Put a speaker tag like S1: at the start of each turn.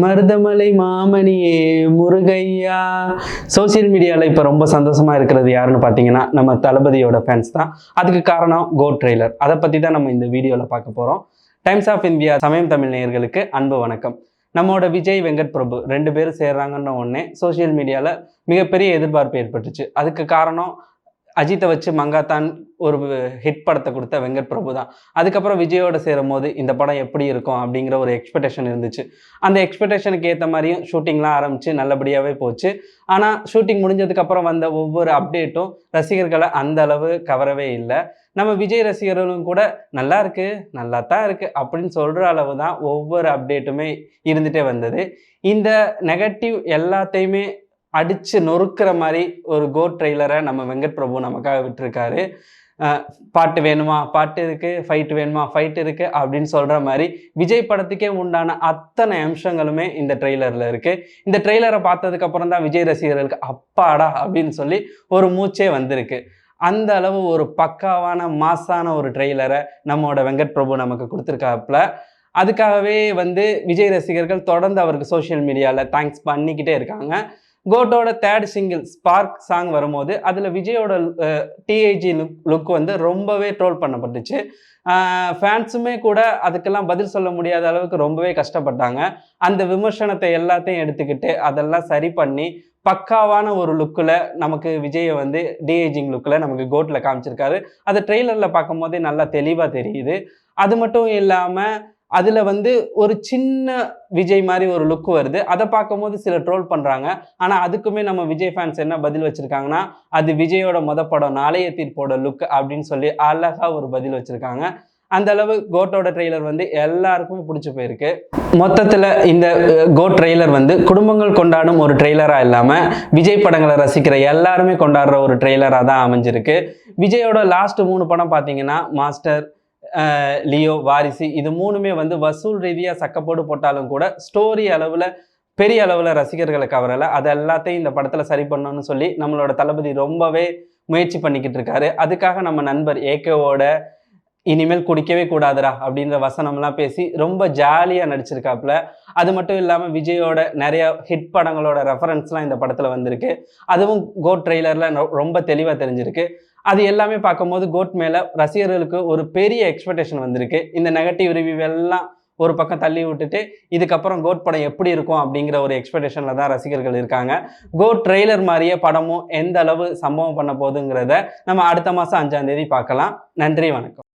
S1: மருதமலை மாமணியே முருகையா. சோஷியல் மீடியாவில் இப்போ ரொம்ப சந்தோஷமா இருக்கிறது யாருன்னு பார்த்தீங்கன்னா நம்ம தளபதியோட ஃபேன்ஸ் தான். அதுக்கு காரணம் கோ ட்ரெய்லர் அதை பற்றி தான் நம்ம இந்த வீடியோவில் பார்க்க போகிறோம் டைம்ஸ் ஆஃப் இந்தியா சமயம் தமிழ் நேயர்களுக்கு அன்பு வணக்கம். நம்மளோட விஜய் வெங்கட் பிரபு ரெண்டு பேரும் சேர்றாங்கன்ற உடனே சோஷியல் மீடியாவில் மிகப்பெரிய எதிர்பார்ப்பு ஏற்பட்டுச்சு. அதுக்கு காரணம் அஜித்தை வச்சு மங்காத்தான் ஒரு ஹிட் படத்தை கொடுத்த வெங்கட் பிரபு தான். அதுக்கப்புறம் விஜயோட சேரும் போது இந்த படம் எப்படி இருக்கும் அப்படிங்கிற ஒரு எக்ஸ்பெக்டேஷன் இருந்துச்சு. அந்த எக்ஸ்பெக்டேஷனுக்கு ஏற்ற மாதிரியும் ஷூட்டிங்லாம் ஆரம்பிச்சு நல்லபடியாகவே போச்சு. ஆனால் ஷூட்டிங் முடிஞ்சதுக்கப்புறம் வந்த ஒவ்வொரு அப்டேட்டும் ரசிகர்களை அந்த அளவு கவரவே இல்லை. நம்ம விஜய் ரசிகர்களும் கூட நல்லா இருக்கு நல்லா தான் இருக்கு அப்படின்னு சொல்கிற அளவு தான் ஒவ்வொரு அப்டேட்டுமே இருந்துகிட்டே வந்தது. இந்த நெகட்டிவ் எல்லாத்தையுமே அடித்து நொறுக்கிற மாதிரி ஒரு கோ ட்ரெய்லரை நம்ம வெங்கட் பிரபு நமக்காக விட்டுருக்காரு. பாட்டு வேணுமா? பாட்டு இருக்குது ஃபைட் வேணுமா? ஃபைட் இருக்குது அப்படின்னு சொல்கிற மாதிரி விஜய் படத்துக்கே உண்டான அத்தனை அம்சங்களுமே இந்த ட்ரெய்லரில் இருக்குது இந்த ட்ரெய்லரை பார்த்ததுக்கப்புறம் தான் விஜய் ரசிகர்களுக்கு அப்பாடா அப்படின்னு சொல்லி ஒரு மூச்சே வந்திருக்கு. அந்த அளவு ஒரு பக்காவான மாசான ஒரு ட்ரெய்லரை நம்மளோட வெங்கட் பிரபு நமக்கு கொடுத்துருக்காப்புல. அதுக்காகவே வந்து விஜய் ரசிகர்கள் தொடர்ந்து அவருக்கு சோஷியல் மீடியாவில் தேங்க்ஸ் பண்ணிக்கிட்டே இருக்காங்க. கோட்டோட தேர்ட் சிங்கிள் ஸ்பார்க் சாங் வரும்போது அதில் விஜயோட டிஐஜி லுக் லுக் வந்து ரொம்பவே ட்ரோல் பண்ணப்பட்டுச்சு. ஃபேன்ஸுமே கூட அதுக்கெல்லாம் பதில் சொல்ல முடியாத அளவுக்கு ரொம்பவே கஷ்டப்பட்டாங்க. அந்த விமர்சனத்தை எல்லாத்தையும் எடுத்துக்கிட்டு அதெல்லாம் சரி பண்ணி பக்காவான ஒரு லுக்கில் நமக்கு விஜயை வந்து டிஏஜிங் லுக்கில் நமக்கு கோட்டில் காமிச்சிருக்காரு. அது ட்ரெய்லரில் பார்க்கும்போதே நல்லா தெளிவாக தெரியுது. அது மட்டும் இல்லாமல் அதில் வந்து ஒரு சின்ன விஜய் மாதிரி ஒரு லுக் வருது. அதை பார்க்கும்போது சில ட்ரோல் பண்ணுறாங்க ஆனால் அதுக்குமே நம்ம விஜய் ஃபேன்ஸ் என்ன பதில் வச்சுருக்காங்கன்னா அது விஜயோட மொத படம் நாளைய தீர்ப்போட லுக் அப்படின்னு சொல்லி அழகாக ஒரு பதில் வச்சுருக்காங்க. அந்த அளவு கோட்டோட ட்ரெய்லர் வந்து எல்லாருக்குமே பிடிச்சி போயிருக்கு. மொத்தத்தில் இந்த கோ ட்ரெய்லர் வந்து குடும்பங்கள் கொண்டாடும் ஒரு ட்ரெய்லராக இல்லாமல் விஜய் படங்களை ரசிக்கிற எல்லாருமே கொண்டாடுற ஒரு ட்ரெய்லராக தான் அமைஞ்சிருக்கு. விஜயோட லாஸ்ட் மூணு படம் பார்த்தீங்கன்னா மாஸ்டர் லியோ வாரிசு இது மூணுமே வந்து வசூல் ரீதியாக சக்கப்போடு போட்டாலும் கூட ஸ்டோரி அளவில் பெரிய அளவில் ரசிகர்களை கவரலை அது எல்லாத்தையும் இந்த படத்தில் சரி பண்ணணும்னு சொல்லி நம்மளோட தளபதி ரொம்பவே முயற்சி பண்ணிக்கிட்டு இருக்காரு. அதுக்காக நம்ம நண்பர் ஏகேவோட இனிமேல் குடிக்கவே கூடாதுடா அப்படின்ற வசனம்லாம் பேசி ரொம்ப ஜாலியாக நடிச்சிருக்காப்புல. அது மட்டும் இல்லாமல் விஜயோட நிறைய ஹிட் படங்களோட ரெஃபரன்ஸ்லாம் இந்த படத்தில் வந்திருக்கு. அதுவும் கோ ட்ரெய்லரில் ரொம்ப தெளிவாக தெரிஞ்சிருக்கு. அது எல்லாமே பார்க்கும்போது கோட் மேலே ரசிகர்களுக்கு ஒரு பெரிய எக்ஸ்பெக்டேஷன் வந்திருக்கு. இந்த நெகட்டிவ் ரிவ்யூ எல்லாம் ஒரு பக்கம் தள்ளி விட்டுட்டு இதுக்கப்புறம் கோட் படம் எப்படி இருக்கும் அப்படிங்கிற ஒரு எக்ஸ்பெக்டேஷனில் தான் ரசிகர்கள் இருக்காங்க. கோட் ட்ரெய்லர் மாதிரியே படமும் எந்த அளவு சம்பவம் பண்ண போகுதுங்கிறத நம்ம அடுத்த மாதம் அஞ்சாம் தேதி பார்க்கலாம். நன்றி வணக்கம்.